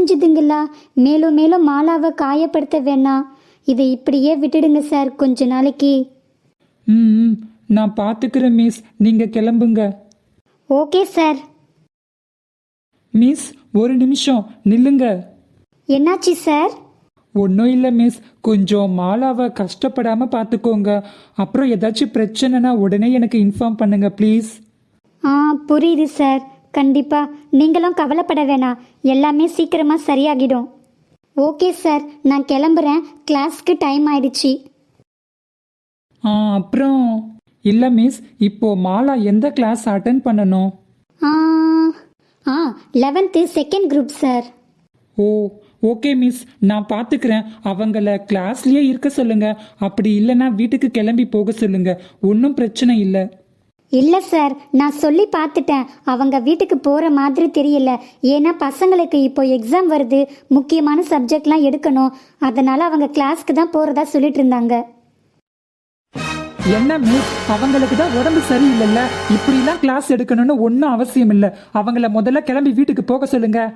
புரிஞ்சுதுங்களா மேலும் மேலும் மாலாவை காயப்படுத்த வேணாம் இதை இப்படியே விட்டுடுங்க சார் கொஞ்ச நாளைக்கு. ம் நான் பார்த்துக்கிறேன் மிஸ். நீங்கள் கிளம்புங்க. Okay sir. மிஸ் ஒரு நிமிஷம். நில்லுங்க. என்னாச்சு சார்? ஒன்றும் இல்லை மிஸ். கொஞ்சம் மாலாவை கஷ்டப்படாமல் பார்த்துக்கோங்க. அப்புறம் ஏதாச்சும் பிரச்சனைனா உடனே எனக்கு இன்ஃபார்ம் பண்ணுங்க ப்ளீஸ் ஆ புரியுது சார். கண்டிப்பா. நீங்களும் கவலைப்பட வேணாம் எல்லாமே சீக்கிரமா சரியாகிடும். Okay sir. நான் கிளம்புறேன். கிளாஸ்க்கு டைம் ஆயிடுச்சு. ஆ அப்புறம்? இல்லை மிஸ். இப்போ மாலா எந்த கிளாஸ் அட்டன் பண்ணணும்? ஆ ஆ eleventh second group sir. Oh okay miss. நான் பார்த்துக்கிறேன் அவங்கள கிளாஸ்லயே இருக்க சொல்லுங்க. அப்படி இல்லைன்னா வீட்டுக்கு கிளம்பி போக சொல்லுங்க. ஒன்றும் பிரச்சனை இல்லை. இல்லை சார். நான் சொல்லி பார்த்துட்டேன். அவங்க வீட்டுக்கு போகிற மாதிரி தெரியல. ஏன்னா பசங்களுக்கு இப்போ எக்ஸாம் வருது. முக்கியமான சப்ஜெக்ட்லாம் எடுக்கணும். அதனால அவங்க கிளாஸ்க்கு தான் போகிறதா சொல்லிட்டு இருந்தாங்க. என்ன மிஸ் அவங்களுக்கு தான் உடம்பு சரியில்லைல்ல. இப்படிலாம் கிளாஸ் எடுக்கணும்னு ஒன்றும் அவசியம் இல்லை அவங்கள முதல்ல கிளம்பி வீட்டுக்கு போக சொல்லுங்க.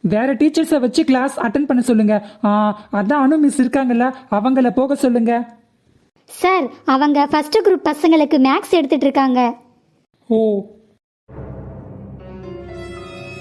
வேற டீச்சர்ஸை வச்சு கிளாஸ் அட்டன் பண்ண சொல்லுங்க. ஆ, அதான் அனு மிஸ் இருக்காங்கல்ல. அவங்கள போக சொல்லுங்க. சார் அவங்க ஃபர்ஸ்ட் குரூப் பசங்களுக்கு மேக்ஸ் எடுத்துட்டு இருக்காங்க ஓ.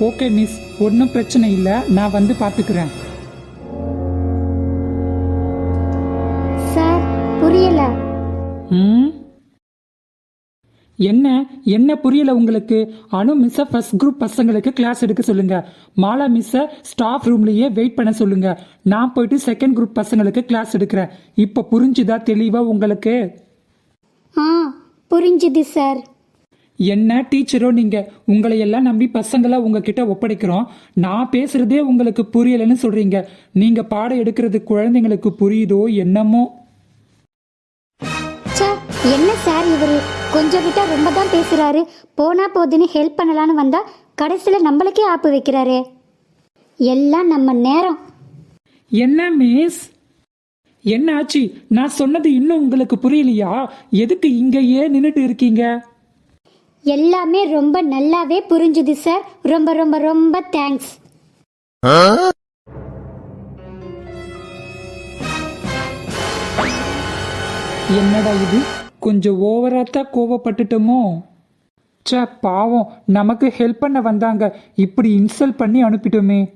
ஓகே மிஸ் ஒன்றும் பிரச்சனை இல்லை. நான் வந்து பார்த்துக்கிறேன் சார் புரியல. ம்? என்ன என்ன புரியல உங்களுக்கு? அனு மிஸ்ஸை ஃபர்ஸ்ட் குரூப் பசங்களுக்கு கிளாஸ் எடுக்க சொல்லுங்க. மாலா மிஸ்ஸை ஸ்டாஃப் ரூம்லயே வெயிட் பண்ண சொல்லுங்க. நான் போயிட்டு செகண்ட் குரூப் பசங்களுக்கு கிளாஸ் எடுக்கிறேன். இப்போ புரிஞ்சுதா தெளிவா உங்களுக்கு? ஆ புரிஞ்சுது சார் என்ன டீச்சரோ நீங்க? உங்களை எல்லாம் நம்பி பசங்களா உங்ககிட்ட ஒப்படைக்கிறோம். நான் பேசுறதே உங்களுக்கு புரியலைன்னு சொல்றீங்க. நீங்க பாடம் எடுக்கிறது குழந்தைங்களுக்கு புரியுதோ என்னமோ? ச்சே என்ன சார் இவர்? கொஞ்சம் விட்டா ரொம்ப தான் பேசுறாரு. போனா போதுன்னு ஹெல்ப் பண்ணலான்னு வந்தா கடைசியில் நம்மளுக்கே ஆப்பு வைக்கிறாரே. எல்லாம் நம்ம நேரம். என்ன மிஸ் என்ன ஆச்சு? நான் சொன்னது இன்னும் உங்களுக்கு புரியலையா? எதுக்கு இங்கேயே நின்னுட்டு இருக்கீங்க? எல்லாமே ரொம்ப நல்லாவே புரிஞ்சுது சார். ரொம்ப ரொம்ப ரொம்ப தேங்க்ஸ் என்னடா இது? கொஞ்சம் ஓவராத்தான் கோவப்பட்டுட்டோமோ? ச்சே பாவம். நமக்கு ஹெல்ப் பண்ண வந்தாங்க. இப்படி இன்சல்ட் பண்ணி அனுப்பிட்டோமே.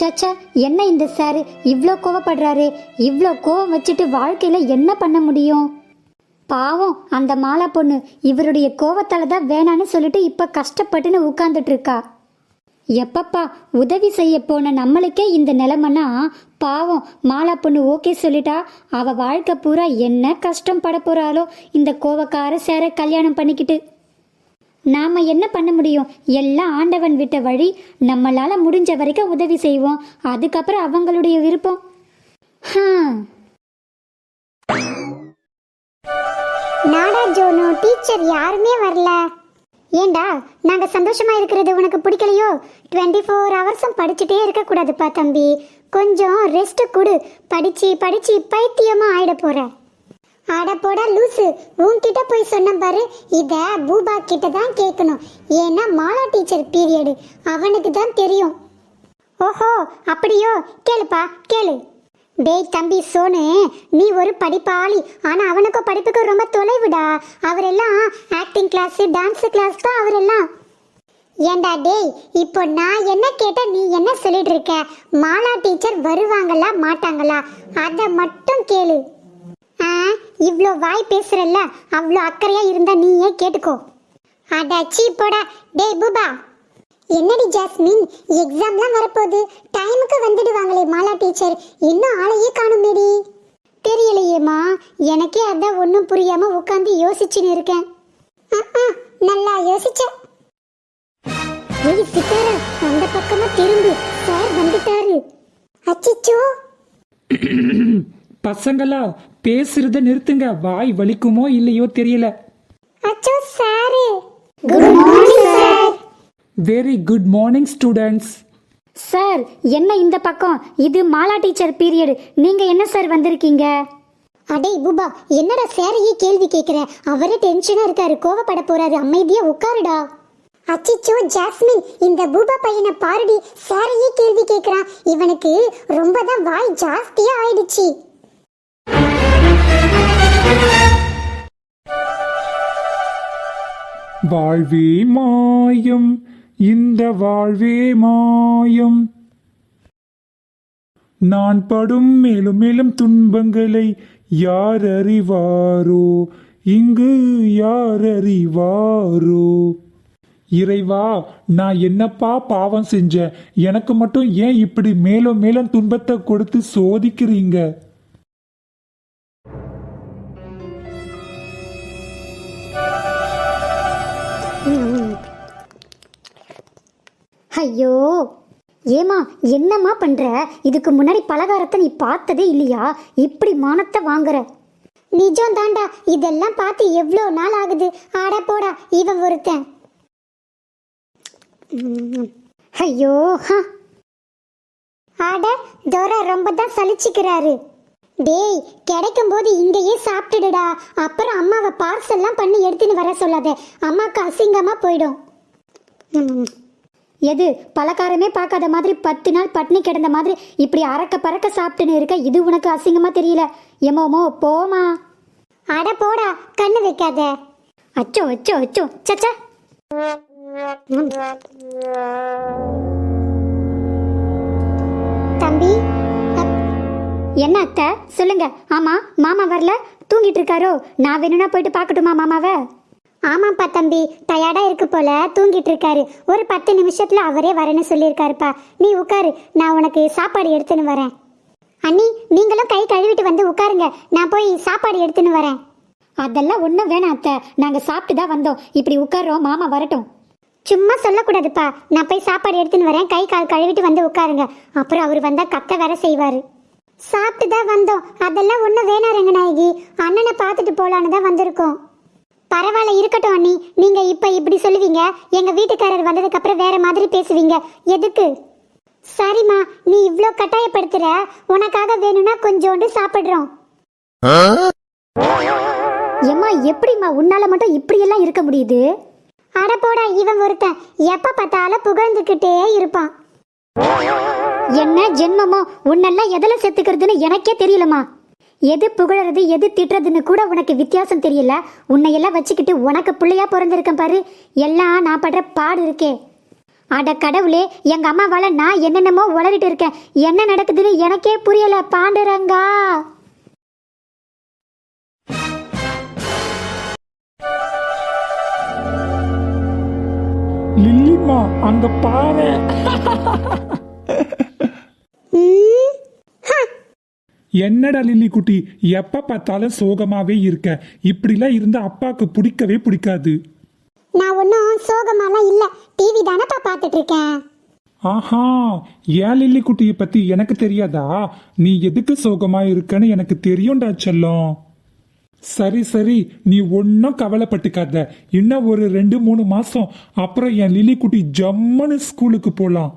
சச்சா என்ன இந்த சார் இவ்வளோ கோவப்படுறாரு. இவ்வளோ கோவம் வச்சுட்டு வாழ்க்கையில் என்ன பண்ண முடியும்? பாவம் அந்த மாலா பொண்ணு இவருடைய கோவத்தால் தான் வேணான்னு சொல்லிட்டு இப்போ கஷ்டப்பட்டுன்னு உட்காந்துட்டு இருக்கா. எப்பப்பா உதவி செய்ய போன நம்மளுக்கே இந்த நிலமனா பாவம். மாலா பொண்ணு ஓகே சொல்லிட்டா அவ வாழ்க்கை பூரா என்ன கஷ்டம் பட போறாளோ இந்த கோவக்கார சேர கல்யாணம் பண்ணிக்கிட்டு. நாம என்ன பண்ண முடியும்? எல்லாம் ஆண்டவன் விட்ட வழி. நம்மளால முடிஞ்ச வரைக்கும் உதவி செய்வோம். அதுக்கப்புறம் அவங்களுடைய விருப்பம். நாடா ஜோனு டீச்சர் யாருமே வரல. ஏண்டா நாங்க சந்தோஷமா இருக்கிறது உனக்கு பிடிக்கலையோ? டுவெண்ட்டி ஃபோர் ஹவர்ஸும் படிச்சுட்டே இருக்கக்கூடாதுப்பா தம்பி. கொஞ்சம் ரெஸ்ட் கொடு. படிச்சு படிச்சு பைத்தியமா ஆயிட போற. அட போடா லூசு. உன்கிட்ட போய் சொன்ன பாரு. இத பூபா கிட்ட தான் கேட்கணும். ஏன்னா மாலா டீச்சர் பீரியடு அவனுக்கு தான் தெரியும். ஓஹோ அப்படியோ? கேளுப்பா கேளு. டேய் தம்பி சோனு நீ ஒரு படிப்பாளி. ஆனால் அவனுக்கும் படிப்புக்கு ரொம்ப தொலைவுடா. அவரெல்லாம் ஆக்டிங் கிளாஸு டான்ஸ் கிளாஸ் தான் அவரெல்லாம். ஏண்டா டேய் இப்போ நான் என்ன கேட்ட நீ என்ன சொல்லிட்டு இருக்க? மாலா டீச்சர் வருவாங்களா மாட்டாங்களா? அதை மட்டும் கேளு. ஆ இவ்வளோ வாய் பேசுறல்ல அவ்வளோ அக்கறையாக இருந்தா நீயே கேட்டுக்கோ. அட சீ போடா. டேய் பூபா. என்னடி ஜாஸ்மின்? எக்ஸாம்லாம் வரப்போகுது. டைமுக்கு வந்துடுவாங்களே மாலா டீச்சர். இன்னும் ஆளையே காணுமேடி. தெரியலையேம்மா. எனக்கே அதான் ஒன்றும் புரியாம உட்காந்து யோசிச்சுன்னு இருக்கேன். நல்லா யோசிச்ச. ஏய் சித்தாரா அந்த பக்கமா திரும்பு. சார் வந்துட்டாரு. அச்சிச்சோ. பசங்களா பேசுறத நிறுத்துங்க. வாய் வலிக்குமோ இல்லையோ தெரியல. அச்சோ sir. Good morning very good morning students sir என்ன இந்த பக்கம்? இது மாலா டீச்சர் பீரியட். நீங்க என்ன சார் வந்திருக்கீங்க? அடே பூபா என்னடா சேரையே கேள்வி கேட்குற அவரே டென்ஷனா இருக்காரு. கோவப்பட போறாரு. அமைதியா உட்காருடா. அச்சிச்சோ ஜாஸ்மின் இந்த பூபா பையனை பாருடி. சாரையே கேள்வி கேட்கிறான் இவனுக்கு ரொம்ப தான் வாய் ஜாஸ்தியா ஆயிடுச்சு. வாழ்வே மாயம். இந்த வாழ்வே மாயம். நான் படும் மேலும் மேலும் துன்பங்களை யார் அறிவாரோ இங்கு யார் அறிவாரோ இறைவா நான் என்னப்பா பாவம் செஞ்சேன்? எனக்கு மட்டும் ஏன் இப்படி மேலும் மேலும் துன்பத்தை கொடுத்து சோதிக்கிறீங்க? ஐயோ! ஏமா என்னம்மா பண்ற? இதுக்கு முன்னாடி பலகாரத்தை நீ பார்த்ததே இல்லையா? இப்படி மானத்தை வாங்குற. நிஜம் தாண்டா இதெல்லாம் பார்த்து எவ்வளோ நாள் ஆகுது? ஆட போடா இவன் ஒருத்தன். ஐயோ ஹா. ஆட தோரா ரொம்ப தான் சலிச்சுக்கிறாரு. டேய் கிடைக்கும் போது இங்கேயே சாப்பிட்டுடுடா. அப்புறம் அம்மாவை பார்சல்லாம் பண்ணி எடுத்துன்னு வர சொல்லாத. அம்மாவுக்கு அசிங்கமா போயிடும். ம், எது? பலகாரமே பார்க்காத மாதிரி பத்து நாள் பட்னி கிடந்த மாதிரி இப்படி அறக்க பறக்க சாப்பிட்டுன்னு இருக்க இது உனக்கு அசிங்கமா தெரியல? எமோமோ போமா அட போடா கண்ணு வைக்காத. அச்சோ அச்சோ அச்சோ. சச்சா. தம்பி என்ன அத்தை? சொல்லுங்க. ஆமா மாமா வரல? தூங்கிட்டு இருக்காரோ? நான் வேணும்னா போயிட்டு பார்க்கட்டுமா மாமாவை? ஆமாப்பா தம்பி டயர்டா இருக்கு போல தூங்கிட்டு இருக்காரு. ஒரு பத்து நிமிஷத்துல அவரே வரேன்னு சொல்லியிருக்காருப்பா. நீ உட்காரு நான் உனக்கு சாப்பாடு எடுத்துன்னு வரேன். அண்ணி நீங்களும் கை கழுவிட்டு வந்து உட்காருங்க. நான் போய் சாப்பாடு எடுத்துன்னு வரேன். அதெல்லாம் ஒன்றும் வேணாம் அத்தை. நாங்கள் சாப்பிட்டு தான் வந்தோம். இப்படி உட்கார்றோம் மாமா வரட்டும். சும்மா சொல்லக்கூடாதுப்பா. நான் போய் சாப்பாடு எடுத்துன்னு வரேன். கை கால் கழுவிட்டு வந்து உட்காருங்க. அப்புறம் அவர் வந்தால் கத்த வேற செய்வார். சாப்பிட்டு தான் வந்தோம். அதெல்லாம் ஒன்றும் வேணாம் ரங்கநாயகி. அண்ணனை பார்த்துட்டு போகலான்னு தான் வந்திருக்கோம். பரவாயில்ல இருக்கட்டும் அண்ணி. நீங்க இப்ப இப்படி சொல்லுவீங்க. எங்க வீட்டுக்காரர் வந்ததுக்கு அப்புறம் வேற மாதிரி பேசுவீங்க. எதுக்கு? சரிம்மா நீ இவ்ளோ கட்டாயப்படுத்துற. உனக்காக வேணும்னா கொஞ்சோண்டு சாப்பிடுறோம். ஏம்மா எப்படிம்மா? உன்னால மட்டும் இப்படியெல்லாம் இருக்க முடியுது? அட போடா இவன் ஒருத்தன். எப்ப பார்த்தாலும் புகழ்ந்துக்கிட்டே இருப்பான். என்ன ஜென்மமோ? உன்னெல்லாம் எதில் செத்துக்கிறதுன்னு எனக்கே தெரியலம்மா. எது புகழறது எது திட்டுறதுன்னு கூட உனக்கு வித்தியாசம் தெரியல. உன்னையெல்லாம் வச்சுக்கிட்டு உனக்கு பிள்ளையா பிறந்திருக்கேன் பாரு. எல்லாம் நான் படுற பாடு இருக்கே. அட கடவுளே எங்க அம்மாவால நான் என்னென்னமோ உளறிட்டு இருக்கேன். என்ன நடக்குதுன்னு எனக்கே புரியல பாண்டுரங்கா. லில்லிமா அந்த பாறை ம், என்னடா லில்லி குட்டி எப்ப பார்த்தாலும் சோகமாவே இருக்க? இப்படிலாம் இருந்தா அப்பாக்கு பிடிக்கவே பிடிக்காது. நான் ஒன்றும் சோகமாலாம் இல்லை. டிவி தானப்பா பார்த்துட்டு இருக்கேன் ஆஹா ஏன் லில்லி குட்டியை பத்தி எனக்கு தெரியாதா? நீ எதுக்கு சோகமா இருக்கன்னு எனக்கு தெரியும்டா செல்லம். சரி சரி நீ ஒன்றும் கவலைப்பட்டுக்காத. இன்னும் ஒரு ரெண்டு மூணு மாசம். அப்புறம் என் லில்லி குட்டி ஜம்முன்னு ஸ்கூலுக்கு போலாம்.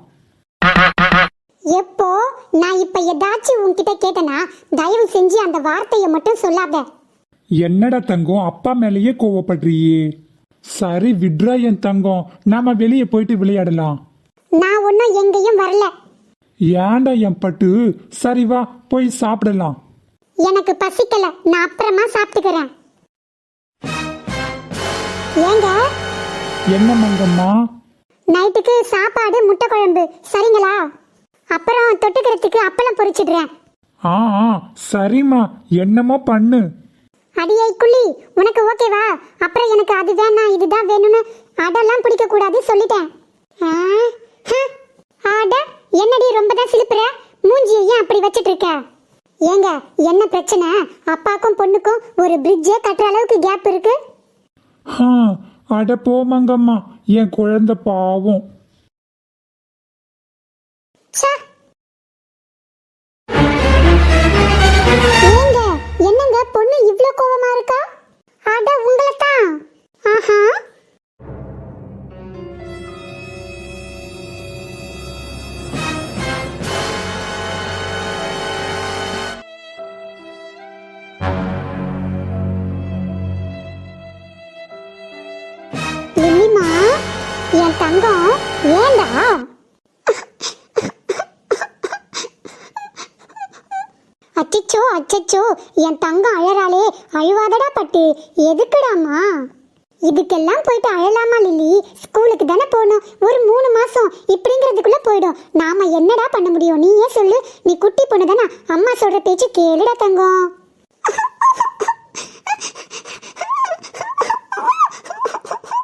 எப்போ நான் இப்ப ஏதாச்சும் உன்கிட்ட கேட்டனா தயவு செஞ்சு அந்த வார்த்தையை மட்டும் சொல்லாத. என்னடா தங்கம் அப்பா மேலேயே கோவப்படுறியே? சரி விட்ரா என் தங்கம். நாம வெளியே போயிட்டு விளையாடலாம். நான் ஒன்றும் எங்கேயும் வரல. ஏன்டா என் பட்டு? சரி வா போய் சாப்பிடலாம். எனக்கு பசிக்கல நான் அப்புறமா சாப்பிட்டுக்கிறேன். ஏங்க? என்ன மங்கம்மா? நைட்டுக்கு சாப்பாடு முட்டை குழம்பு. சரிங்களா? அப்புறம் தொட்டுக்கிறதுக்கு அப்பளம் பொரிச்சிடுறேன். ஆ ஆ சரிம்மா. என்னமோ பண்ணு. அடியை குள்ளி உனக்கு ஓகேவா அப்புறம் எனக்கு அது வேணாம் இதுதான் வேணும்னு அதெல்லாம் பிடிக்க கூடாது சொல்லிட்டேன். ஆ, ஹ, அட என்னடி ரொம்ப தான் சிலுப்புற? மூஞ்சியை ஏன் அப்படி வச்சிட்டு இருக்க ஏங்க என்ன பிரச்சனை? அப்பாக்கும் பொண்ணுக்கும் ஒரு பிரிட்ஜே கட்டுற அளவுக்கு கேப் இருக்கு? ஹா அட போ மங்கம்மா. என் குழந்தை பாவம். என்னங்க பொண்ணு இவ்ளோ கோவமா இருக்கா? அட உங்களை தான் ஆஹா என் தங்கம் ஏண்டா? அச்சோ என் தங்கம் அழறாளே அழுவாதடா பட்டு எதுக்குடாமா? இதுக்கெல்லாம் போயிட்டு அழலாமா லில்லி? ஸ்கூலுக்கு தானே போகணும் ஒரு மூணு மாதம் இப்படிங்கிறதுக்குள்ளே போயிடும். நாம் என்னடா பண்ண முடியும்? நீயே சொல்லு. நீ குட்டி பொண்ணு தானே? அம்மா சொல்கிற பேச்சு கேளுடா தங்கம்.